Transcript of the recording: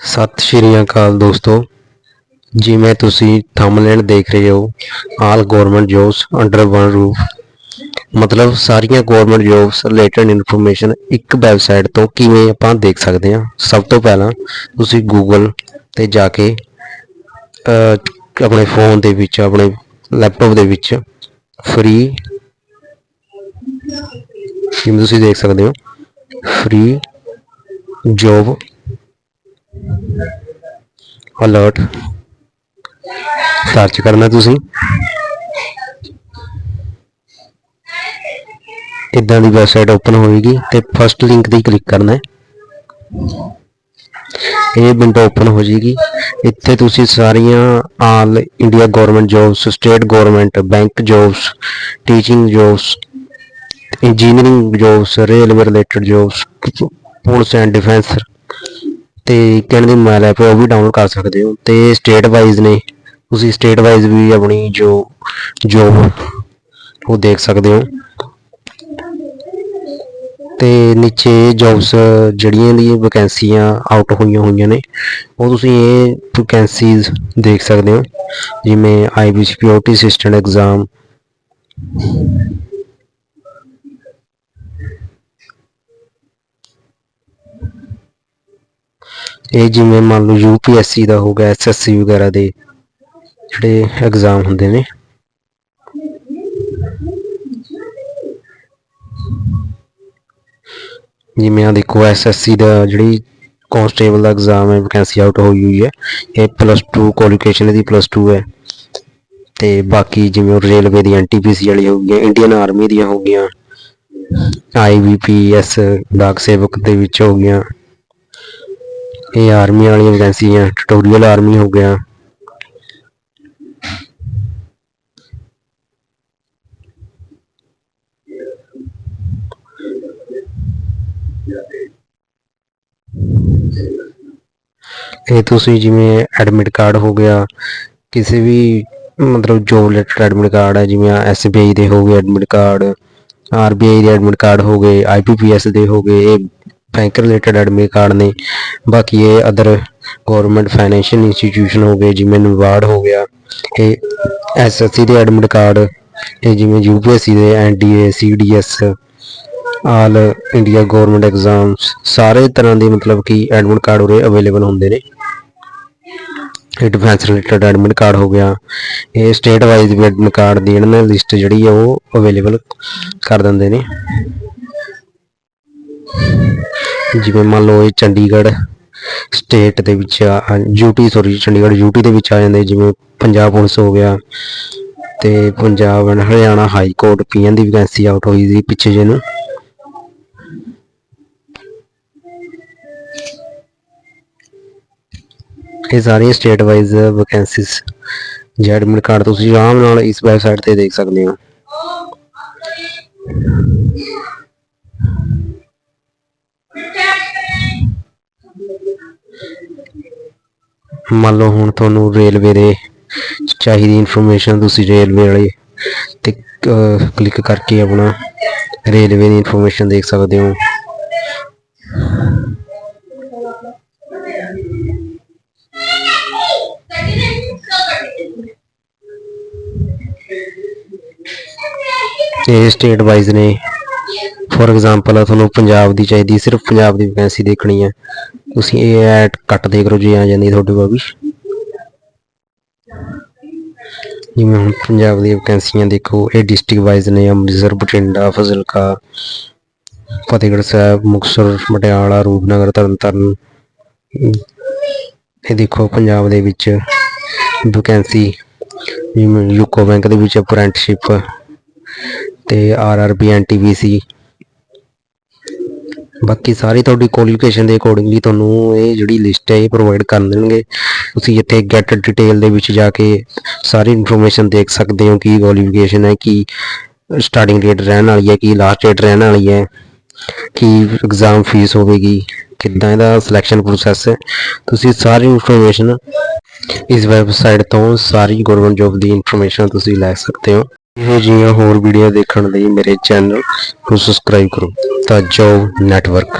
ਸਤਿ ਸ਼੍ਰੀ ਅਕਾਲ ਦੋਸਤੋ। ਜਿਵੇਂ ਤੁਸੀਂ ਥੰਬਨੇਲ ਦੇਖ ਰਹੇ ਹੋ all government jobs under one roof ਮਤਲਬ ਸਾਰੀਆਂ ਗਵਰਨਮੈਂਟ ਜੋਬਸ ਰਿਲੇਟਡ ਇਨਫੋਰਮੇਸ਼ਨ ਇੱਕ ਵੈਬਸਾਈਟ ਤੋਂ ਕਿਵੇਂ ਆਪਾਂ ਦੇਖ ਸਕਦੇ ਹਾਂ? ਸਭ ਤੋਂ ਪਹਿਲਾਂ ਤੁਸੀਂ ਗੂਗਲ ਤੇ ਜਾ ਕੇ ਆਪਣੇ ਫੋਨ ਦੇ ਵਿੱਚ, ਆਪਣੇ ਲੈਪਟਾਪ ਦੇ ਵਿੱਚ ਫ੍ਰੀ ਜਿਵੇਂ ਤੁਸੀਂ ਦੇਖ ਸਕਦੇ ਹੋ ਫ੍ਰੀ ਜੋਬ ਅਲਰਟ ਸਰਚ ਕਰਨਾ ਤੁਸੀਂ। ਇਦਾਂ ਦੀ ਵੈਬਸਾਈਟ ਓਪਨ ਹੋਏਗੀ ਤੇ ਫਸਟ ਲਿੰਕ ਤੇ ਕਲਿੱਕ ਕਰਨਾ ਹੈ। ਇਹ ਵਿੰਡੋ ਓਪਨ ਹੋ ਜਾਏਗੀ। ਇੱਥੇ ਤੁਸੀਂ ਸਾਰੀਆਂ all India government jobs state government bank jobs teaching jobs engineering jobs railway related jobs police and defence ਤੇ ਕਹਿਣ ਦੀ ਮੋਬਾਈਲ ਐਪ ਹੈ ਉਹ ਵੀ ਡਾਊਨਲੋਡ ਕਰ ਸਕਦੇ ਹੋ ਤੇ ਸਟੇਟ ਵਾਈਜ਼ ਨੇ, ਤੁਸੀਂ ਸਟੇਟ ਵਾਈਜ਼ ਵੀ ਆਪਣੀ ਜੋ ਜੋਬ ਉਹ ਦੇਖ ਸਕਦੇ ਹੋ। ਤੇ ਨੀਚੇ ਜੌਬਸ ਜਿਹੜੀਆਂ ਦੀ ਵੈਕੈਂਸੀਆਂ ਆਊਟ ਹੋਈਆਂ ਹੋਈਆਂ ਨੇ, ਉਹ ਤੁਸੀਂ ਇਹ ਵੈਕੈਂਸੀਜ਼ ਦੇਖ ਸਕਦੇ ਹੋ। ਜਿਵੇਂ ਆਈਬੀ ਸਿਕਿਉਰਿਟੀ ਅਸਿਸਟੈਂਟ ਐਗਜ਼ਾਮ ਇਹ ਜਿਵੇਂ ਮੰਨ ਲਓ ਯੂਪੀਐਸਸੀ ਦਾ ਹੋ ਗਿਆ ਐਸਐਸਸੀ ਵਗੈਰਾ ਦੇ ਜਿਹੜੇ ਐਗਜ਼ਾਮ ਹੁੰਦੇ ਨੇ। ਜਿਵੇਂ ਆ ਦੇਖੋ ਐਸਐਸਸੀ ਦਾ ਜਿਹੜੀ ਕਾਂਸਟੇਬਲ ਦਾ ਐਗਜ਼ਾਮ ਹੈ ਵੈਕੈਂਸੀ ਆਊਟ ਹੋਈ ਹੋਈ ਹੈ। ਇਹ ਪਲੱਸ 2 ਕੁਆਲੀਫਿਕੇਸ਼ਨ ਦੀ ਪਲੱਸ 2 ਹੈ। ਤੇ ਬਾਕੀ ਜਿਵੇਂ ਰੇਲਵੇ ਦੀ ਐਨਟੀਪੀਸੀ ਵਾਲੀ ਹੋ ਗਈਆਂ ਇੰਡੀਅਨ ਆਰਮੀ ਦੀਆਂ ਹੋ ਗਈਆਂ ਆਈਬੀਪੀਐਸ ਡਾਕ ਸੇਵਕ ਦੇ ਵਿੱਚ ਹੋ ਗਈਆਂ। ਇਹ ਆਰਮੀ ਵਾਲੀਆਂ ਵੈਕੈਂਸੀਆਂ ਟਿਊਟੋਰੀਅਲ ਆਰਮੀ ਹੋ ਗਿਆ। ਇਹ ਤੁਸੀਂ ਜਿਵੇਂ ਐਡਮਿਟ ਕਾਰਡ ਹੋ ਗਿਆ, ਕਿਸੇ ਵੀ ਮਤਲਬ ਜੋਬ ਰਿਲੇਟਡ ਐਡਮਿਟ ਕਾਰਡ ਹੈ, ਜਿਵੇਂ ਐਸਬੀਆਈ ਦੇ ਹੋ ਗਏ ਐਡਮਿਟ ਕਾਰਡ ਆਰਬੀਆਈ ਦੇ ਐਡਮਿਟ ਕਾਰਡ ਹੋ ਗਏ ਆਈਪੀਪੀਐਸ ਦੇ ਹੋ ਗਏ, ਇਹ ਬੈਂਕ ਰਿਲੇਟਡ ਐਡਮਿਟ ਕਾਰਡ ਨੇ। ਬਾਕੀ ਇਹ ਅਦਰ ਗਵਰਨਮੈਂਟ ਫਾਈਨੈਂਸ਼ੀਅਲ ਇੰਸਟੀਟਿਊਸ਼ਨ ਹੋ ਗਏ, ਜਿਵੇਂ ਨਵਾਰਡ ਹੋ ਗਿਆ, ਇਹ ਐਸਐਸਸੀ ਦੇ ਐਡਮਿਟ ਕਾਰਡ ਇਹ ਜਿਵੇਂ ਯੂਪੀਐਸਸੀ ਦੇ NDA CDS all India government exams ਸਾਰੇ ਤਰ੍ਹਾਂ ਦੇ ਮਤਲਬ ਕਿ ਐਡਮਿਟ ਕਾਰਡ ਉਰੇ ਅਵੇਲੇਬਲ ਹੁੰਦੇ ਨੇ। ਇਹ ਡਿਫੈਂਸ ਰਿਲੇਟਡ ਐਡਮਿਟ ਕਾਰਡ ਹੋ ਗਿਆ। ਇਹ ਸਟੇਟ ਵਾਈਜ਼ ਵੀ ਐਡਮਿਟ ਕਾਰਡ ਦੀ ਇਹਨਾਂ ਨੇ ਲਿਸਟ ਜਿਹੜੀ ਆ ਉਹ ਅਵੇਲੇਬਲ ਕਰ ਦਿੰਦੇ ਨੇ। ਜਿਵੇਂ ਮੰਨ ਲਓ ਇਹ ਚੰਡੀਗੜ੍ਹ ਸਟੇਟ ਦੇ ਵਿੱਚ ਯੂਟੀ ਸੌਰੀ ਚੰਡੀਗੜ੍ਹ ਯੂਟੀ ਦੇ ਵਿੱਚ ਆ ਜਾਂਦੇ, ਜਿਵੇਂ ਪੰਜਾਬ ਪੁਲਿਸ ਹੋ ਗਿਆ ਤੇ Punjab and Haryana high court PN the vacancy out ਹੋਈ ਸੀ ਪਿੱਛੇ ਜੇ ਨੂੰ। ਇਹ ਸਾਰੀਆਂ ਸਟੇਟ ਵਾਈਜ਼ ਵੈਕੈਂਸੀਜ਼ ਜੇ ਕਾਰਡ ਤੁਸੀਂ ਆਰਾਮ ਨਾਲ ਇਸ ਵੈਬਸਾਈਟ ਤੇ ਦੇਖ ਸਕਦੇ ਹੋ। ਮੰਨ ਲਓ ਹੁਣ ਤੁਹਾਨੂੰ ਰੇਲਵੇ ਦੇ ਚਾਹੀਦੀ ਇਨਫੋਰਮੇਸ਼ਨ ਤੁਸੀਂ ਰੇਲਵੇ ਵਾਲੇ ਤੇ ਕਲਿੱਕ ਕਰਕੇ ਆਪਣਾ ਰੇਲਵੇ ਦੀ ਇਨਫੋਰਮੇਸ਼ਨ ਦੇਖ ਸਕਦੇ ਹੋ। ਇਹ ਸਟੇਟ ਵਾਈਜ਼ ਨੇ। ਫੋਰ ਐਗਜ਼ਾਮਪਲ ਤੁਹਾਨੂੰ ਪੰਜਾਬ ਦੀ ਚਾਹੀਦੀ, ਸਿਰਫ ਪੰਜਾਬ ਦੀ ਵੈਕੈਂਸੀ ਦੇਖਣੀ ਹੈ ਤੁਸੀਂ ਇਹ ਐਡ ਕੱਟ ਦੇ ਕਰੋ ਜੇ ਆ ਜਾਂਦੀ ਤੁਹਾਡੇ ਕੋਲ ਵੀ। ਜਿਵੇਂ ਹੁਣ ਪੰਜਾਬ ਦੀਆਂ ਵੈਕੈਂਸੀਆਂ ਦੇਖੋ, ਇਹ ਡਿਸਟ੍ਰਿਕਟ ਵਾਈਜ਼ ਨੇ ਅੰਮ੍ਰਿਤਸਰ, ਬਠਿੰਡਾ, ਫਜ਼ਿਲਕਾ, ਫਤਿਹਗੜ੍ਹ ਸਾਹਿਬ, ਮੁਕਤਸਰ, ਪਟਿਆਲਾ, ਰੂਪਨਗਰ, ਤਰਨਤਾਰਨ। ਇਹ ਦੇਖੋ ਪੰਜਾਬ ਦੇ ਵਿੱਚ ਵੈਕੈਂਸੀ ਜਿਵੇਂ ਯੂਕੋ ਬੈਂਕ ਦੇ ਵਿੱਚ ਅਪ੍ਰੈਂਟਿਸਸ਼ਿਪ ਤੇ ਆਰਆਰਬੀ ਐਨਟੀਵੀਸੀ ਬਾਕੀ ਸਾਰੀ ਤੁਹਾਡੀ ਕੁਆਲੀਫਿਕੇਸ਼ਨ ਦੇ ਅਕੋਰਡਿੰਗਲੀ ਤੁਹਾਨੂੰ ਇਹ ਜਿਹੜੀ ਲਿਸਟ ਹੈ ਇਹ ਪ੍ਰੋਵਾਈਡ ਕਰ ਦੇਣਗੇ। ਤੁਸੀਂ ਇੱਥੇ ਗੈਟ ਡਿਟੇਲ ਦੇ ਵਿੱਚ ਜਾ ਕੇ ਸਾਰੀ ਇਨਫੋਰਮੇਸ਼ਨ ਦੇਖ ਸਕਦੇ ਹੋ ਕੀ ਕੁਆਲੀਫਿਕੇਸ਼ਨ ਹੈ, ਕੀ ਸਟਾਰਟਿੰਗ ਡੇਟ ਰਹਿਣ ਵਾਲੀ ਹੈ, ਕੀ ਲਾਸਟ ਡੇਟ ਰਹਿਣ ਵਾਲੀ ਹੈ, ਕੀ ਐਗਜ਼ਾਮ ਫੀਸ ਹੋਵੇਗੀ, ਕਿੱਦਾਂ ਇਹਦਾ ਸਿਲੈਕਸ਼ਨ ਪ੍ਰੋਸੈਸ ਹੈ। ਤੁਸੀਂ ਸਾਰੀ ਇਨਫੋਰਮੇਸ਼ਨ ਇਸ ਵੈਬਸਾਈਟ ਤੋਂ ਸਾਰੀ ਗਵਰਨਮੈਂਟ ਜੋਬ ਦੀ ਇਨਫੋਰਮੇਸ਼ਨ ਤੁਸੀਂ ਲੈ ਸਕਦੇ ਹੋ। ਇਹੋ ਜਿਹੀਆਂ ਹੋਰ ਵੀਡੀਓ ਦੇਖਣ ਲਈ ਮੇਰੇ ਚੈਨਲ ਨੂੰ ਸਬਸਕ੍ਰਾਈਬ ਕਰੋ ਤਾਂ ਜੋ ਨੈਟਵਰਕ